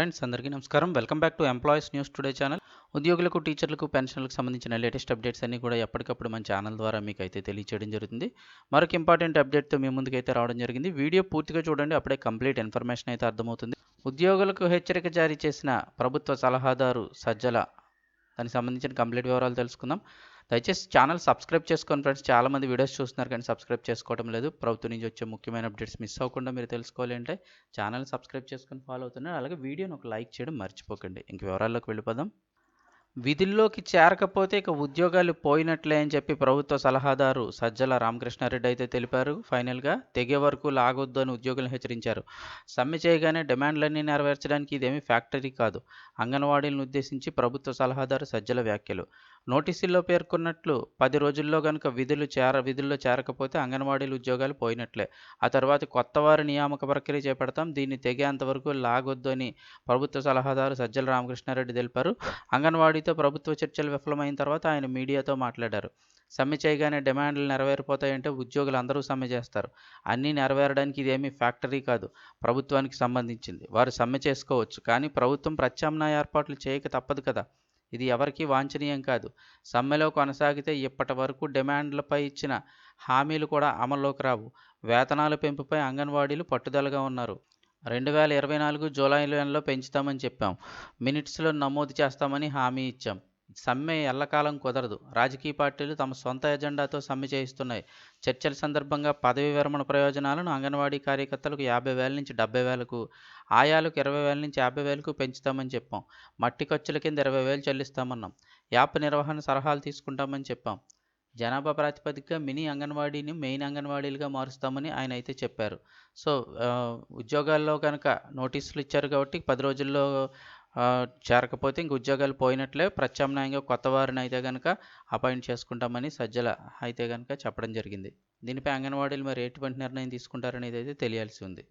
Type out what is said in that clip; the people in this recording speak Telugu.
ఫ్రెండ్స్ అందరికీ నమస్కారం. Welcome back to employees news today channel ఉద్యోగులకు టీచర్లకు పెన్షన్లకు సంబంధించిన లేటెస్ట్ అప్డేట్స్ అన్ని కూడా ఎప్పటికప్పుడు మన ఛానల్ ద్వారా మీకు అయితే తెలియచేయడం జరుగుతుంది. మరొక ఇంపార్టెంట్ అప్డేట్తో మీ ముందుకైతే రావడం జరిగింది. వీడియో పూర్తిగా చూడండి అప్పుడే కంప్లీట్ ఇన్ఫర్మేషన్ అయితే అర్థమవుతుంది. ఉద్యోగులకు హెచ్చరిక జారీ చేసిన ప్రభుత్వ సలహాదారు సజ్జల దానికి సంబంధించిన కంప్లీట్ వివరాలు తెలుసుకుందాం. దయచేసి ఛానల్ సబ్స్క్రైబ్ చేసుకోండి ఫ్రెండ్స్. చాలామంది వీడియోస్ చూస్తున్నారు కానీ సబ్స్క్రైబ్ చేసుకోవడం లేదు. ప్రభుత్వం నుంచి వచ్చే ముఖ్యమైన అప్డేట్స్ మిస్ అవ్వకుండా మీరు తెలుసుకోవాలి అంటే ఛానల్ సబ్స్క్రైబ్ చేసుకొని ఫాలో అవుతున్నారు. అలాగే వీడియోని ఒక లైక్ చేయడం మర్చిపోకండి. ఇంక వివరాల్లోకి వెళ్ళిపోదాం. విధుల్లోకి చేరకపోతే ఇక ఉద్యోగాలు పోయినట్లే అని చెప్పి ప్రభుత్వ సలహాదారు సజ్జల రామకృష్ణారెడ్డి అయితే తెలిపారు. ఫైనల్గా తెగే వరకు లాగొద్దు అని ఉద్యోగులను హెచ్చరించారు. సమ్మె చేయగానే డిమాండ్లన్నీ నెరవేర్చడానికి ఇదేమీ ఫ్యాక్టరీ కాదు. అంగన్వాడీలను ఉద్దేశించి ప్రభుత్వ సలహాదారు సజ్జల వ్యాఖ్యలు. నోటీసుల్లో పేర్కొన్నట్లు పది రోజుల్లో కనుక విధులు చేర విధుల్లో చేరకపోతే అంగన్వాడీలు ఉద్యోగాలు పోయినట్లే. ఆ తర్వాత కొత్త వారి నియామక ప్రక్రియ చేపడతాం దీన్ని తెగేంతవరకు లాగొద్దు అని ప్రభుత్వ సలహాదారు సజ్జల రామకృష్ణారెడ్డి తెలిపారు. అంగన్వాడీతో ప్రభుత్వ చర్చలు విఫలమైన తర్వాత ఆయన మీడియాతో మాట్లాడారు. సమ్మె చేయగానే డిమాండ్లు నెరవేరిపోతాయంటే ఉద్యోగులు అందరూ సమ్మె చేస్తారు. అన్నీ నెరవేరడానికి ఇదేమీ ఫ్యాక్టరీ కాదు ప్రభుత్వానికి సంబంధించింది. వారు సమ్మె చేసుకోవచ్చు కానీ ప్రభుత్వం ప్రత్యామ్నాయ ఏర్పాట్లు చేయక తప్పదు కదా. ఇది ఎవరికీ వాంఛనీయం కాదు. సమ్మెలో కొనసాగితే ఇప్పటి వరకు డిమాండ్లపై ఇచ్చిన హామీలు కూడా అమల్లోకి రావు. వేతనాల పెంపుపై అంగన్వాడీలు పట్టుదలగా ఉన్నారు. రెండు వేల ఇరవై నాలుగు జూలై నెలలో పెంచుతామని చెప్పాం. మినిట్స్లో నమోదు చేస్తామని హామీ ఇచ్చాం. సమ్మె ఎల్లకాలం కుదరదు. రాజకీయ పార్టీలు తమ సొంత ఎజెండాతో సమ్మె చేయిస్తున్నాయి. చర్చల సందర్భంగా పదవి విరమణ ప్రయోజనాలను అంగన్వాడీ కార్యకర్తలకు యాభై వేల నుంచి డెబ్బై వేలకు ఆయాలకు ఇరవై వేల నుంచి యాభై వేలకు పెంచుతామని చెప్పాం. మట్టి ఖర్చుల కింద ఇరవై వేలు చెల్లిస్తామన్నాం. యాప్ నిర్వహణ సలహాలు తీసుకుంటామని చెప్పాం. జనాభా ప్రాతిపదికగా మినీ అంగన్వాడీని మెయిన్ అంగన్వాడీలుగా మారుస్తామని ఆయన అయితే చెప్పారు. సో ఉద్యోగాల్లో కనుక నోటీసులు ఇచ్చారు కాబట్టి పది రోజుల్లో చేరకపోతే ఇంక ఉద్యోగాలు పోయినట్లే ప్రత్యామ్నాయంగా కొత్త వారిని అయితే కనుక అపాయింట్ చేసుకుంటామని సజ్జల అయితే కనుక చెప్పడం జరిగింది. దీనిపై అంగన్వాడీలు మరి ఎటువంటి నిర్ణయం తీసుకుంటారనేది అయితే తెలియాల్సి ఉంది.